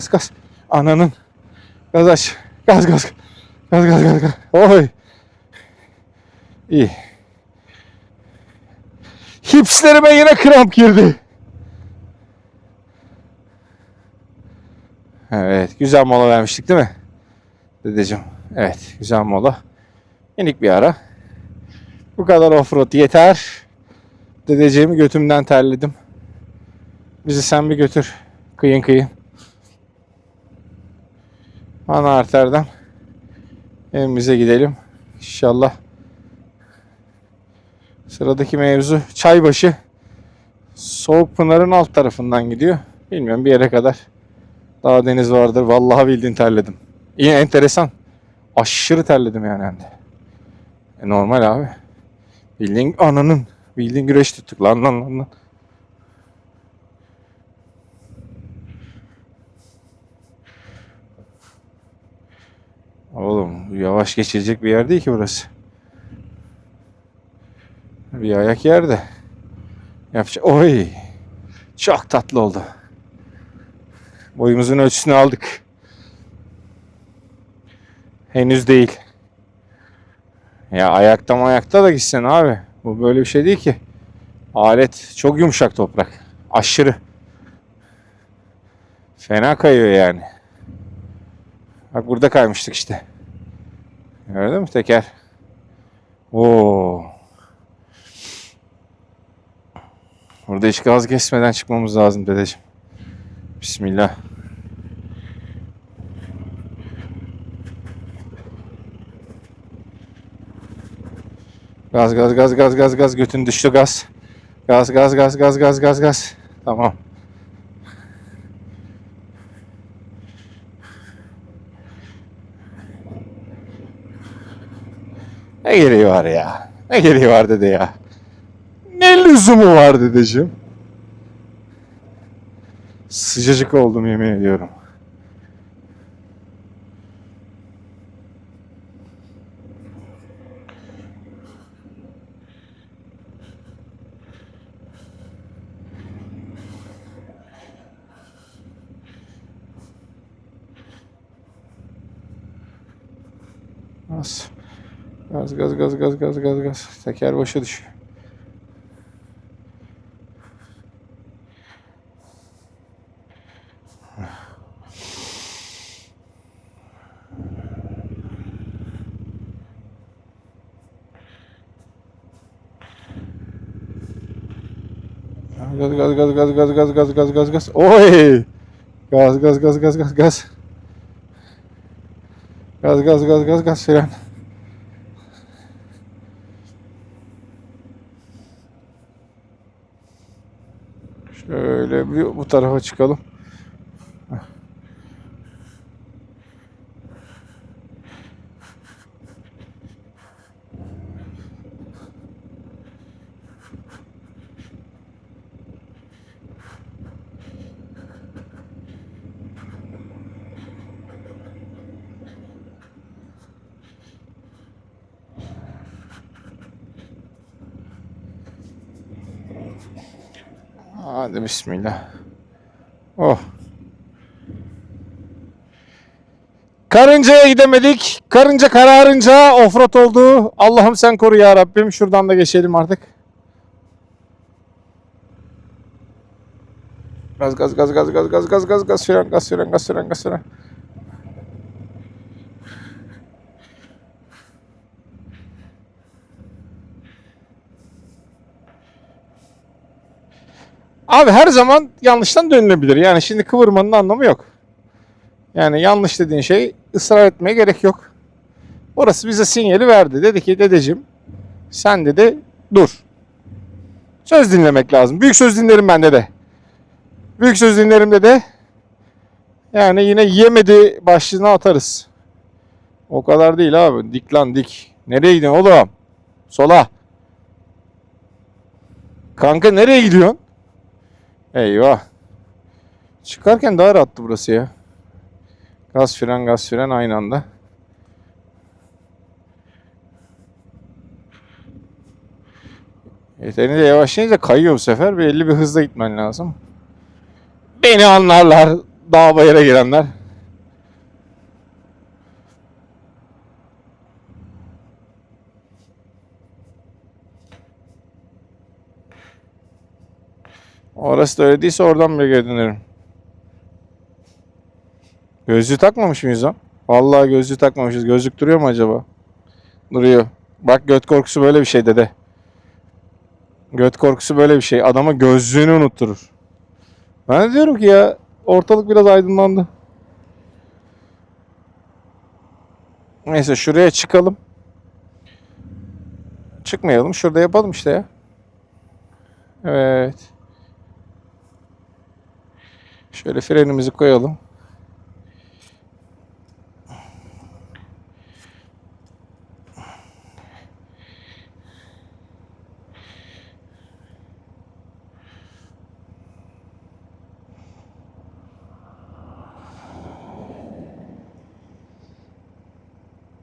Gaz gaz. Ananın. Gaz aç. Gaz gaz. Gaz gaz gaz gaz. Oy. İyi. Hipslerime yine kramp girdi. Evet. Güzel mola vermiştik değil mi? Dedeciğim. Evet. Güzel mola. Minik bir ara. Bu kadar offroad yeter. Dedeciğimi götümden terledim. Bizi sen bir götür. Kıyın kıyın. Ana arterden evimize gidelim. İnşallah. Sıradaki mevzu Çaybaşı. Soğuk Pınar'ın alt tarafından gidiyor. Bilmiyorum bir yere kadar. Daha deniz vardır. Vallahi bildiğin terledim. İyi enteresan. Aşırı terledim yani hem de. E, normal abi. Bildiğin ananın. Bildiğin güreş tuttuk lan lan lan. lan. Oğlum yavaş geçilecek bir yer değil ki burası. Bir ayak yerde. Yapacak. Oy. Çok tatlı oldu. Boyumuzun ölçüsünü aldık. Henüz değil. Ya ayakta ayakta da gitsen abi. Bu böyle bir şey değil ki. Alet çok yumuşak toprak. Aşırı. Fena kayıyor yani. Bak burada kaymıştık işte. Gördün mü teker? Oo. Burada hiç gaz kesmeden çıkmamız lazım dedeciğim. Bismillah. Gaz gaz gaz gaz gaz gaz götün düştü gaz. Gaz gaz gaz gaz gaz gaz gaz. Tamam. Ne gereği var ya? Ne gereği var dede ya? Ne lüzumu var dedeciğim? Sıcacık oldum yemin ediyorum. Gaz. Gaz gaz gaz gaz gaz gaz gaz. Teker başa düşüyor. Gaz gaz gaz gaz gaz gaz gaz gaz gaz gaz. Oy! Gaz gaz gaz gaz gaz gaz. Gaz gaz gaz gaz gaz fren. Şöyle bir bu tarafa çıkalım. Hadi bismillah. Oh. Karıncaya gidemedik. Karınca kararınca offroad oldu. Allah'ım sen koru ya Rabbim. Şuradan da geçelim artık. Gaz gaz gaz gaz gaz gaz gaz gaz gaz fren gaz fren gaz fren gaz fren. Abi her zaman yanlıştan dönülebilir. Yani şimdi kıvırmanın anlamı yok. Yani yanlış dediğin şey ısrar etmeye gerek yok. Orası bize sinyali verdi. Dedi ki dedeciğim sen dedi dur. Söz dinlemek lazım. Büyük söz dinlerim ben de. Büyük söz dinlerim de yani yine yemedi başlığına atarız. O kadar değil abi. Dik lan dik. Nereye gidiyorsun oğlum? Sola. Kanka nereye gidiyorsun? Eyvah. Çıkarken daha rahattı burası ya. Gaz fren gaz fren aynı anda. Yeterince yavaşlayınca kayıyor bu sefer. Belli bir hızla gitmen lazım. Beni anlarlar. dağ bayıra gelenler. Orası da öyle değilse oradan bir geri dönerim. Gözlüğü takmamış mıyız lan? Vallahi gözlüğü takmamışız. Gözlük duruyor mu acaba? Duruyor. Bak göt korkusu böyle bir şey dede. Göt korkusu böyle bir şey. Adama gözlüğünü unutturur. Ben diyorum ki ya ortalık biraz aydınlandı. Neyse şuraya çıkalım. Çıkmayalım. Şurada yapalım işte ya. Evet. Şöyle frenimizi koyalım.